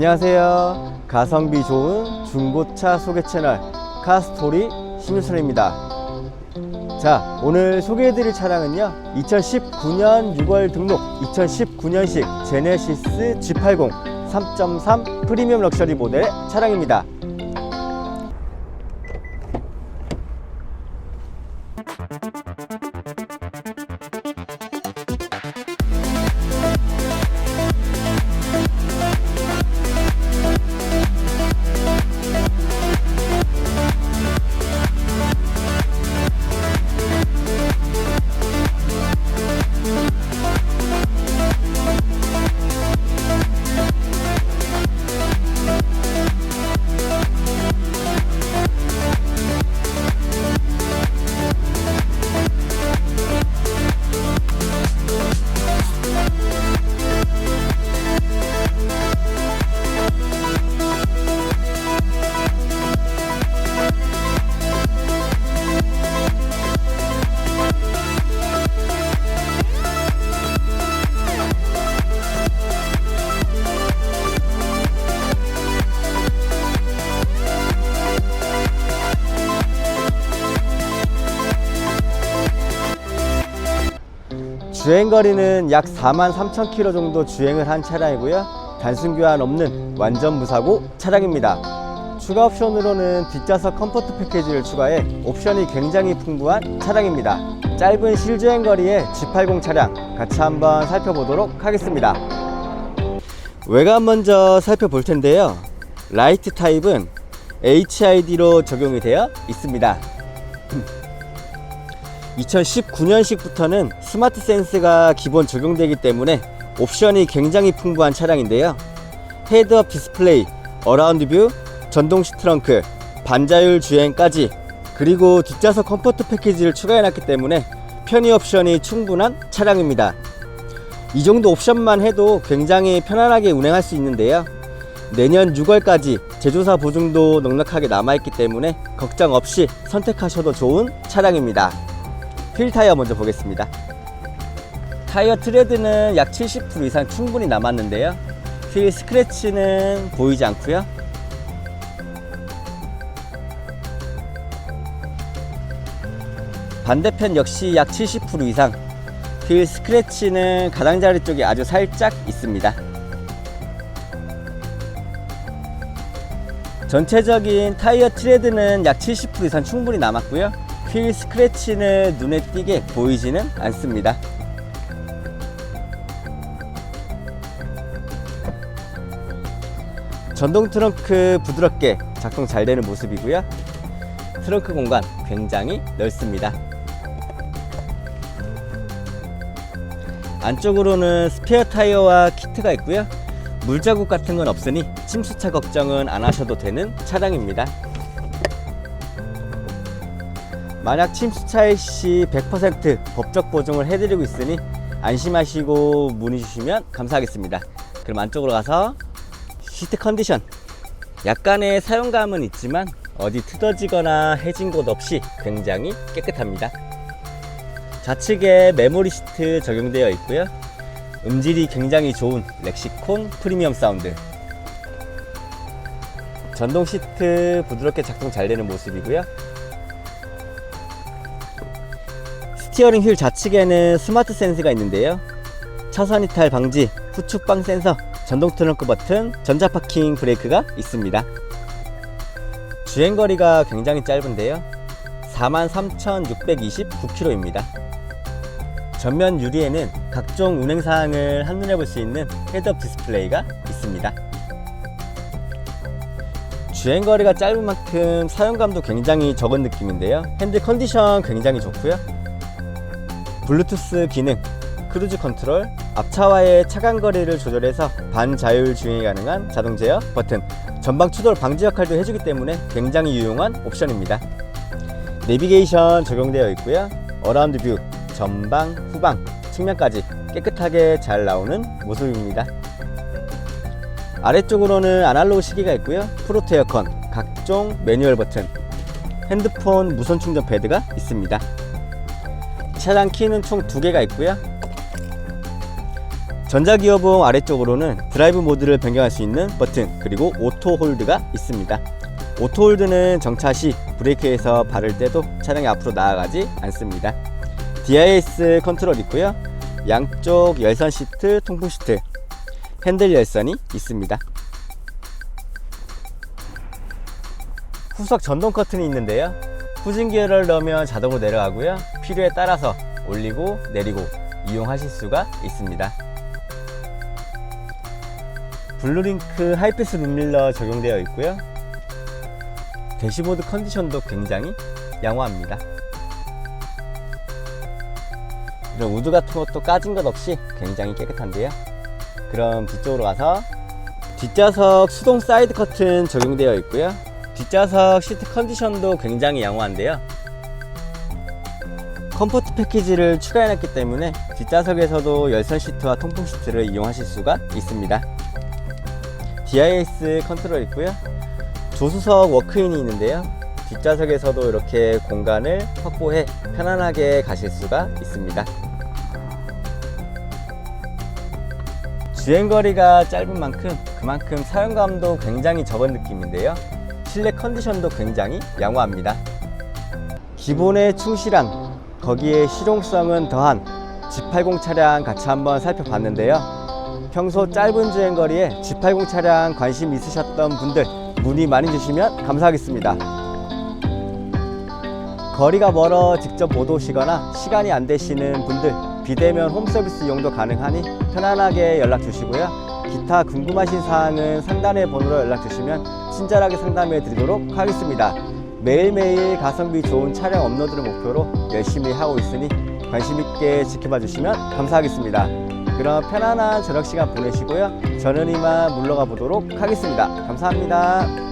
안녕하세요. 가성비 좋은 중고차 소개 채널 카스토리 신유선입니다. 자, 오늘 소개해드릴 차량은요. 2019년 6월 등록 2019년식 제네시스 G80 3.3 프리미엄 럭셔리 모델 차량입니다. 주행거리는 약 4만 3천 킬로 정도 주행을 한 차량이고요. 단순 교환 없는 완전 무사고 차량입니다. 추가 옵션으로는 뒷좌석 컴포트 패키지를 추가해 옵션이 굉장히 풍부한 차량입니다. 짧은 실주행 거리의 G80 차량 같이 한번 살펴보도록 하겠습니다. 외관 먼저 살펴볼 텐데요. 라이트 타입은 HID로 적용이 되어 있습니다. 2019년식부터는 스마트 센스가 기본 적용되기 때문에 옵션이 굉장히 풍부한 차량인데요. 헤드업 디스플레이, 어라운드 뷰, 전동 시트렁크, 반자율 주행까지 그리고 뒷좌석 컴포트 패키지를 추가해놨기 때문에 편의 옵션이 충분한 차량입니다. 이 정도 옵션만 해도 굉장히 편안하게 운행할 수 있는데요. 내년 6월까지 제조사 보증도 넉넉하게 남아있기 때문에 걱정 없이 선택하셔도 좋은 차량입니다. 휠 타이어 먼저 보겠습니다. 타이어 트레드는 약 70% 이상 충분히 남았는데요. 휠 스크래치는 보이지 않고요. 반대편 역시 약 70% 이상 휠 스크래치는 가장자리 쪽에 아주 살짝 있습니다. 전체적인 타이어 트레드는 약 70% 이상 충분히 남았고요. 휠 스크래치는 눈에 띄게 보이지는 않습니다. 전동 트렁크 부드럽게 작동 잘 되는 모습이고요. 트렁크 공간 굉장히 넓습니다. 안쪽으로는 스페어 타이어와 키트가 있고요. 물자국 같은 건 없으니 침수차 걱정은 안 하셔도 되는 차량입니다. 만약 침수차일 시 100% 법적 보증을 해드리고 있으니 안심하시고 문의 주시면 감사하겠습니다. 그럼 안쪽으로 가서 시트 컨디션 약간의 사용감은 있지만 어디 트어지거나 해진 곳 없이 굉장히 깨끗합니다. 좌측에 메모리 시트 적용되어 있고요. 음질이 굉장히 좋은 렉시콘 프리미엄 사운드. 전동 시트 부드럽게 작동 잘 되는 모습이고요. 스티어링 휠 좌측에는 스마트 센스가 있는데요. 차선 이탈 방지, 후축방 센서, 전동 트렁크 버튼, 전자 파킹 브레이크가 있습니다. 주행 거리가 굉장히 짧은데요. 43,629km입니다. 전면 유리에는 각종 운행 사항을 한눈에 볼 수 있는 헤드업 디스플레이가 있습니다. 주행 거리가 짧은 만큼 사용감도 굉장히 적은 느낌인데요. 핸들 컨디션 굉장히 좋고요. 블루투스 기능, 크루즈 컨트롤, 앞차와의 차간 거리를 조절해서 반자율 주행이 가능한 자동 제어 버튼, 전방 추돌 방지 역할도 해주기 때문에 굉장히 유용한 옵션입니다. 내비게이션 적용되어 있고요. 어라운드 뷰, 전방, 후방, 측면까지 깨끗하게 잘 나오는 모습입니다. 아래쪽으로는 아날로그 시계가 있고요. 프로트 에어컨, 각종 매뉴얼 버튼, 핸드폰 무선 충전 패드가 있습니다. 차량 키는 총 두 개가 있고요. 전자기어봉 아래쪽으로는 드라이브 모드를 변경할 수 있는 버튼 그리고 오토 홀드가 있습니다. 오토 홀드는 정차 시 브레이크에서 발을 떼도 차량이 앞으로 나아가지 않습니다. DIS 컨트롤 있고요. 양쪽 열선 시트, 통풍 시트, 핸들 열선이 있습니다. 후석 전동 커튼이 있는데요. 후진 기어를 넣으면 자동으로 내려가고요. 필요에 따라서 올리고 내리고 이용하실 수가 있습니다. 블루링크 하이패스 룸밀러 적용되어 있고요. 대시보드 컨디션도 굉장히 양호합니다. 이런 우드 같은 것도 까진 것 없이 굉장히 깨끗한데요. 그럼 뒤쪽으로 가서 뒷좌석 수동 사이드 커튼 적용되어 있고요. 뒷좌석 시트 컨디션도 굉장히 양호한데요. 컴포트 패키지를 추가해놨기 때문에 뒷좌석에서도 열선 시트와 통풍 시트를 이용하실 수가 있습니다. DIS 컨트롤 있고요. 조수석 워크인이 있는데요. 뒷좌석에서도 이렇게 공간을 확보해 편안하게 가실 수가 있습니다. 주행거리가 짧은 만큼 그만큼 사용감도 굉장히 적은 느낌인데요. 실내 컨디션도 굉장히 양호합니다. 기본에 충실한 거기에 실용성은 더한 G80 차량 같이 한번 살펴봤는데요. 평소 짧은 주행거리에 G80 차량 관심 있으셨던 분들 문의 많이 주시면 감사하겠습니다. 거리가 멀어 직접 못 오시거나 시간이 안 되시는 분들 비대면 홈서비스 이용도 가능하니 편안하게 연락 주시고요. 기타 궁금하신 사항은 상단의 번호로 연락 주시면 친절하게 상담해 드리도록 하겠습니다. 매일매일 가성비 좋은 차량 업로드를 목표로 열심히 하고 있으니 관심 있게 지켜봐 주시면 감사하겠습니다. 그럼 편안한 저녁 시간 보내시고요. 저는 이만 물러가 보도록 하겠습니다. 감사합니다.